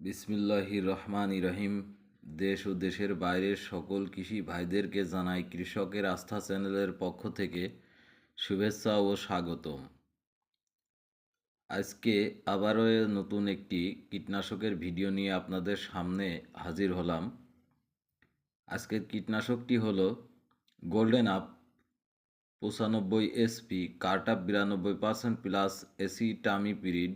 বিসমিল্লাহি রহমান রহিম দেশ ও দেশের বাইরের সকল কৃষি ভাইদেরকে জানাই কৃষকের আস্থা চ্যানেলের পক্ষ থেকে শুভেচ্ছা ও স্বাগতম। আজকে আবারও নতুন একটি কীটনাশকের ভিডিও নিয়ে আপনাদের সামনে হাজির হলাম। আজকের কীটনাশকটি হলো গোল্ডেন আপ পঁচানব্বই এসপি, কার্টাপ বিরানব্বই পার্সেন্ট প্লাস এসি টামি পিরিড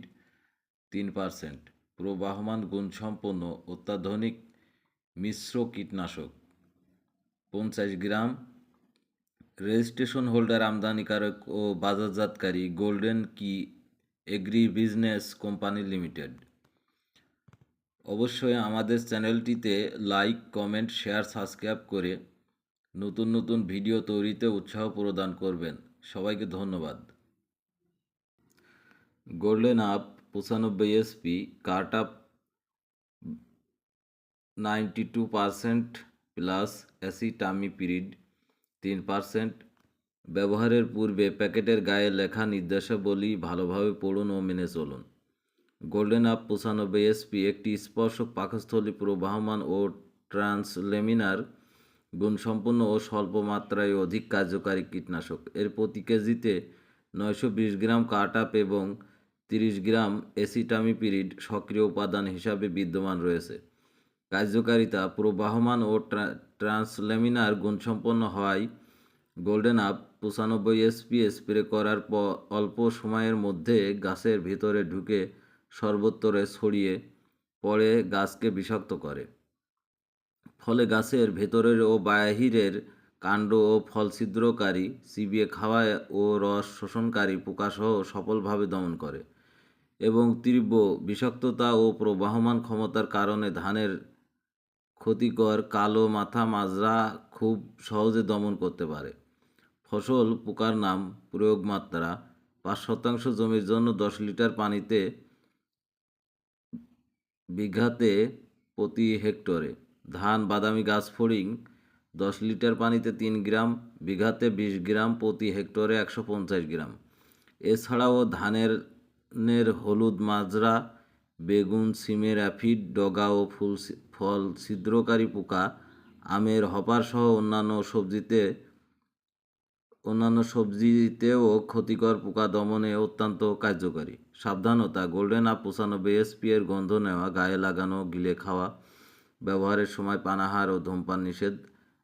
তিন পার্সেন্ট। প্রবাহমান গুণসম্পন্ন অত্যাধুনিক মিশ্র কীটনাশক। পঞ্চাশ গ্রাম রেজিস্ট্রেশন হোল্ডার আমদানিকারক ও বাজারজাতকারী golden key agri business company limited. অবশ্যই আমাদের চ্যানেলটিতে লাইক, কমেন্ট, শেয়ার, সাবস্ক্রাইব করে নতুন নতুন ভিডিও তৈরিতে উৎসাহ প্রদান করবেন। সবাইকে ধন্যবাদ। গোল্ডেন আপ পঁচানব্বই SP cartap ninety two percent plus acetamiprid তিন পারসেন্ট। ব্যবহারের পূর্বে প্যাকেটের গায়ে লেখা নির্দেশাবলী ভালোভাবে পড়ুন ও মেনে চলুন। গোল্ডেন আপ পঁচানব্বই এসপি একটি স্পর্শক পাকস্থলী প্রবাহমান ও ট্রান্সলেমিনার, গুণসম্পন্ন ও স্বল্প মাত্রায় অধিক কার্যকারী কীটনাশক। এর প্রতি কেজিতে নয়শো বিশ গ্রাম কার্টাপ এবং তিরিশ গ্রাম এসিটামিপিরিড সক্রিয় উপাদান হিসাবে বিদ্যমান রয়েছে। কার্যকারিতা প্রবাহমান ও ট্রান্সলেমিনার গুণসম্পন্ন হওয়ায় গোল্ডেন আপ পঁচানব্বই এসপি স্প্রে করার পর অল্প সময়ের মধ্যে গাছের ভিতরে ঢুকে সর্বত্রে ছড়িয়ে পড়ে গাছকে বিষাক্ত করে। ফলে গাছের ভেতরের ও বাহিরের কাণ্ড ও ফল ছিদ্রকারী চিবিয়ে খাওয়া ও রস শোষণকারী পোকাসহ সফলভাবে দমন করে। এবং তীব্র বিষাক্ততা ও প্রবাহমান ক্ষমতার কারণে ধানের ক্ষতিকর কালো মাথা মাজরা খুব সহজে দমন করতে পারে। ফসল পোকার নাম, প্রয়োগ মাত্রা, পাঁচ শতাংশ জমির জন্য দশ লিটার পানিতে বিঘাতে প্রতি হেক্টরে। ধান, বাদামি গাছ, ফড়িং, দশ লিটার পানিতে তিন গ্রাম, বিঘাতে বিশ গ্রাম প্রতি হেক্টরে একশো পঞ্চাশ গ্রাম। এছাড়াও ধানের নের হলুদ মাজরা, বেগুন, সিমের অ্যাফিড, ডগা ও ফুল ফল, ছিদ্রকারী পোকা, আমের হপার সহ অন্যান্য সবজিতে, অন্যান্য সবজিতেও ক্ষতিকর পোকা দমনে অত্যন্ত কার্যকারী। সাবধানতা, গোল্ডেন আপ পঁচানব্বই এসপি এর গন্ধ নেওয়া, গায়ে লাগানো, গিলে খাওয়া, ব্যবহারের সময় পানাহার ও ধূমপান নিষেধ,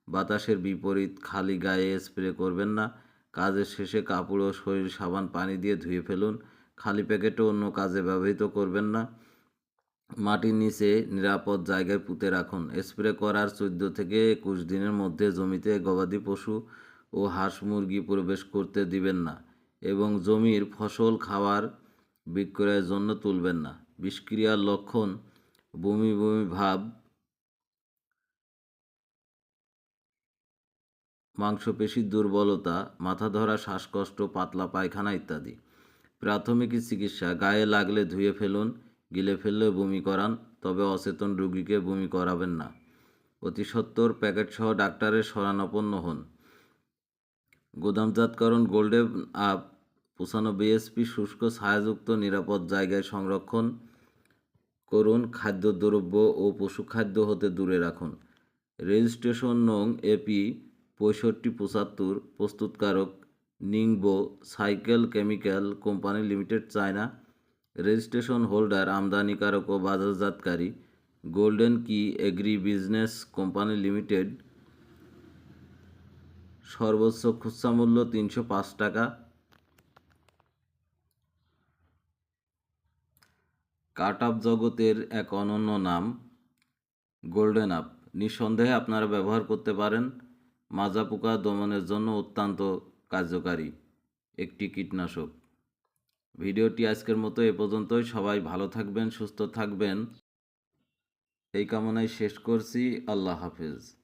বাতাসের বিপরীত, খালি গায়ে স্প্রে করবেন না, কাজের শেষে কাপড় ও শরীর সাবান, পানি দিয়ে ধুয়ে ফেলুন খালি প্যাকেটও অন্য কাজে ব্যবহৃত করবেন না। মাটির নিচে নিরাপদ জায়গায় পুঁতে রাখুন। স্প্রে করার চোদ্দ থেকে একুশ দিনের মধ্যে জমিতে গবাদি পশু ও হাঁস মুরগি প্রবেশ করতে দিবেন না এবং জমির ফসল খাওয়ার বিক্রয়ের জন্য তুলবেন না। বিষক্রিয়ার লক্ষণ বমি বমি ভাব, মাংসপেশির দুর্বলতা, মাথা ধরা, শ্বাসকষ্ট, পাতলা পায়খানা ইত্যাদি। প্রাথমিক চিকিৎসা, গায়ে লাগলে ধুয়ে ফেলুন, গিলে ফেললে বমি করান, তবে অচেতন রোগীকে বমি করাবেন না। অতি সত্বর প্যাকেটসহ ডাক্তারের শরণাপন্ন হন। গোদামজাতকরণ, গোল্ডেন আপ, পঁচানব্বই এসপি, শুষ্ক, ছায়াযুক্ত, নিরাপদ জায়গায় সংরক্ষণ করুন খাদ্যদ্রব্য ও পশুখাদ্য হতে দূরে রাখুন। রেজিস্ট্রেশন নং এপি পঁয়ষট্টি পঁচাত্তর, প্রস্তুতকারক Ningbo cycle chemical company limited China registration holder, আমদানিকারক ও বাজারজাতকারী golden key agri business company limited সর্বোচ্চ খুচরা মূল্য তিনশো পাঁচ টাকা। কাট আপ জগতের এক অনন্য নাম, গোল্ডেন আপ। নিঃসন্দেহে আপনারা ব্যবহার করতে পারেন। মাজা পোকা দমনের জন্য অত্যন্ত কার্যকারী একটি কীটনাশক। ভিডিওটি আজকের মতো এ পর্যন্তই। সবাই ভালো থাকবেন, সুস্থ থাকবেন। এই কামনায় শেষ করছি। আল্লাহ হাফেজ।